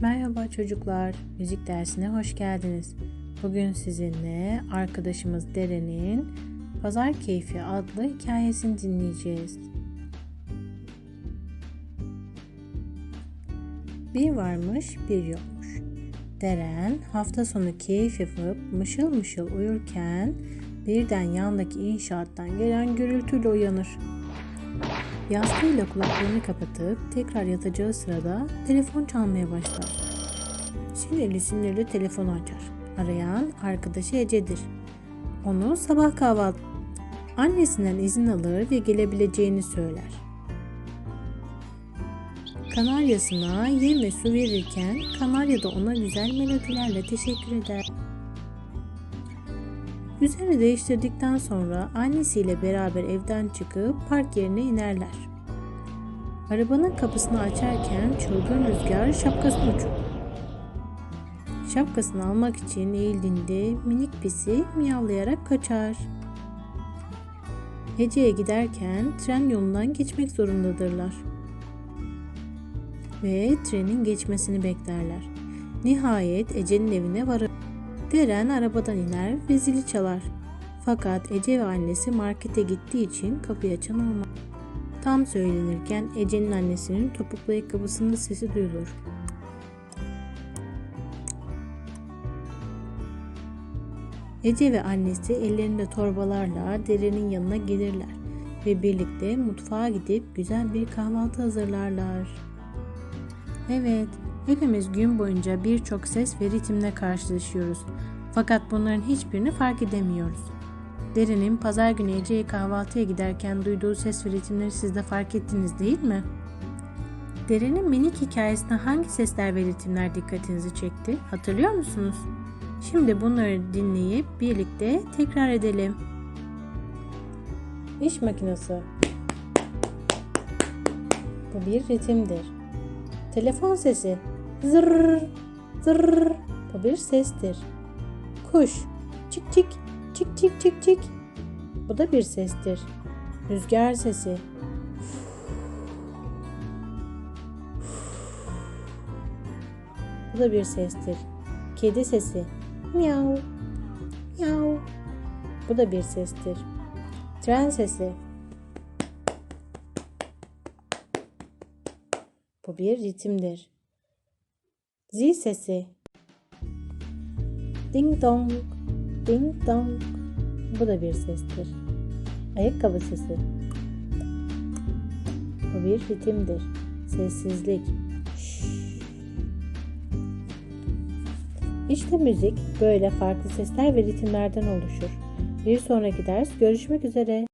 Merhaba çocuklar, müzik dersine hoş geldiniz. Bugün sizinle arkadaşımız Deren'in Pazar Keyfi adlı hikayesini dinleyeceğiz. Bir varmış, bir yokmuş. Deren hafta sonu keyif yapıp mışıl mışıl uyurken birden yandaki inşaattan gelen gürültüyle uyanır. Yastığıyla kulaklarını kapatıp tekrar yatacağı sırada telefon çalmaya başlar. Sinirli sinirli telefonu açar. Arayan arkadaşı Ece'dir. Onu sabah kahvaltı annesinden izin alır ve gelebileceğini söyler. Kanaryasına yem ve su verirken Kanarya da ona güzel melodilerle teşekkür eder. Üzerini değiştirdikten sonra annesiyle beraber evden çıkıp park yerine inerler. Arabanın kapısını açarken çılgın rüzgar şapkasını uçurur. Şapkasını almak için eğildiğinde minik pisi miyavlayarak kaçar. Ece'ye giderken tren yolundan geçmek zorundadırlar. Ve trenin geçmesini beklerler. Nihayet Ece'nin evine varır. Deren arabadan iner ve zili çalar. Fakat Ece ve annesi markete gittiği için kapıyı açan olmaz. Tam söylenirken Ece'nin annesinin topuklu ayakkabısının sesi duyulur. Ece ve annesi ellerinde torbalarla Deren'in yanına gelirler ve birlikte mutfağa gidip güzel bir kahvaltı hazırlarlar. Evet, hepimiz gün boyunca birçok ses ve ritimle karşılaşıyoruz. Fakat bunların hiçbirini fark edemiyoruz. Deren'in pazar günü Ece'ye kahvaltıya giderken duyduğu ses ve ritimleri siz de fark ettiniz değil mi? Deren'in minik hikayesinde hangi sesler ve ritimler dikkatinizi çekti? Hatırlıyor musunuz? Şimdi bunları dinleyip birlikte tekrar edelim. İş makinesi. Bu bir ritimdir. Telefon sesi. Zırr, zırr. Bu bir sestir. Kuş. Çık çık, çık çık çık çık. Bu da bir sestir. Rüzgar sesi. Bu da bir sestir. Kedi sesi. Miau. Miau. Bu da bir sestir. Tren sesi. Bu bir ritimdir. Zil sesi. Ding dong, ding dong. Bu da bir sestir. Ayakkabı sesi. Bu bir ritimdir. Sessizlik. İşte müzik böyle farklı sesler ve ritimlerden oluşur. Bir sonraki ders görüşmek üzere.